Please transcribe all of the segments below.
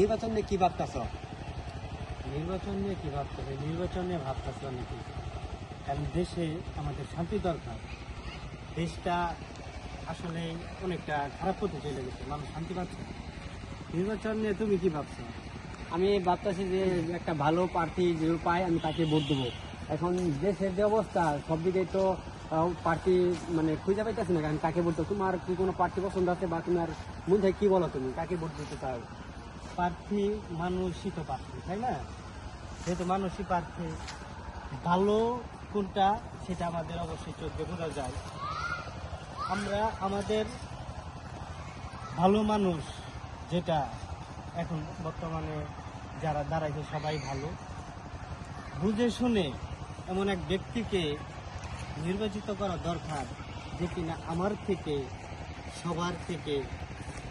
নির্বাচন নিয়ে কি ভাবতেছ? নির্বাচন নিয়ে কি ভাবতে হবে নির্বাচন নিয়ে ভাবতেছে অনেকে কারণ দেশে আমাদের শান্তি দরকার। দেশটা আসলে অনেকটা খারাপ পথে চলে গেছে মানুষ শান্তি পাচ্ছে নির্বাচন নিয়ে তুমি কি ভাবছ? আমি ভাবতেছি যে একটা ভালো প্রার্থী যে পাই আমি তাকে ভোট দেবো। এখন দেশের যে অবস্থা সব দিকে তো প্রার্থী মানে খুঁজে পাইতেছি না। কারণ কাকে ভোট তোমার কি কোনো প্রার্থী পছন্দ আছে বা তোমার মধ্যে কি বলো তুমি? কাকে ভোট দিতে চাও? প্রার্থী মানুষই তো প্রার্থী তাই না? যেহেতু মানুষই প্রার্থী ভালো কোনটা সেটা আমাদের অবশ্যই চোখে বোঝা যায়। আমরা, আমাদের ভালো মানুষ যেটা এখন বর্তমানে যারা দাঁড়াইছে সবাই ভালো। বুঝে শুনে এমন এক ব্যক্তিকে নির্বাচিত করা দরকার যে কিনা আমার থেকে, সবার থেকে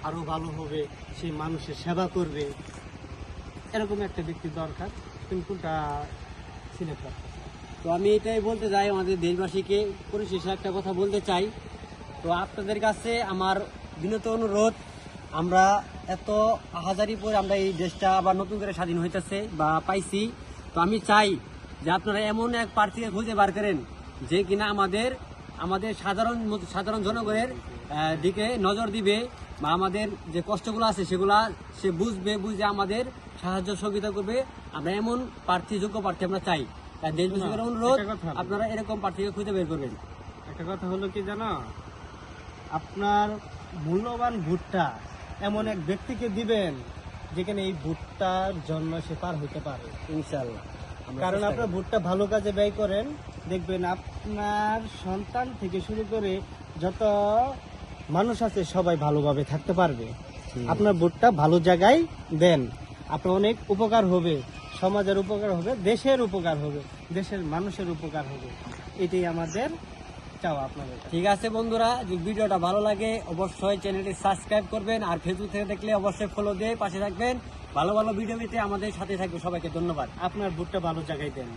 আরও ভালো হবে সে মানুষের সেবা করবে। এরকম একটা ব্যক্তির দরকার। কোনটা সিলেক্ট তো আমি এটাই বলতে চাই আমাদের দেশবাসীকে, পরিশেষে একটা কথা বলতে চাই। তো আপনাদের কাছে আমার বিনত অনুরোধ, আমরা এত হাজারি পরে আমরা এই দেশটা আবার নতুন করে স্বাধীন হইতেছে বা পাইছি। তো আমি চাই যে আপনারা এমন এক প্রার্থীকে খুঁজে বার করেন যে কিনা আমাদের আমাদের সাধারণ সাধারণ জনগণের দিকে নজর দিবে বা আমাদের যে কষ্টগুলো আছে সেগুলা সে বুঝবে বুঝে আমাদের সাহায্য সহযোগিতা করবে। আমরা এমন প্রার্থী যোগ্য প্রার্থী আমরা চাই। তাই দেশবাসীদের অনুরোধ। আপনারা এরকম প্রার্থীকে খুঁজে বের করবেন। একটা কথা হলো কি জানো? আপনার মূল্যবান ভোটটা এমন এক ব্যক্তিকে দিবেন যেখানে এই ভোটটার জন্য সে পার হতে পারে। ইনশাল্লাহ কারণ আপনার। ভোটটা ভালো কাজে ব্যয় করেন দেখবেন আপনার সন্তান থেকে শুরু করে যত মানুষ আছে সবাই ভালোভাবে থাকতে পারবে। আপনার ভোটটা ভালো জায়গায় দেন। আপনার অনেক উপকার হবে সমাজের উপকার হবে দেশের উপকার হবে দেশের মানুষের উপকার হবে। এটাই আমাদের চাওয়া আপনাদের ঠিক আছে বন্ধুরা যদি ভিডিওটা ভালো লাগে অবশ্যই চ্যানেলটি সাবস্ক্রাইব করবেন আর ফেসবুক থেকে দেখলে অবশ্যই ফলো দিয়ে পাশে থাকবেন। ভালো ভালো ভিডিও পেতে আমাদের সাথে থাকবে সবাইকে ধন্যবাদ। আপনার ভোটটা ভালো জায়গায় দেন।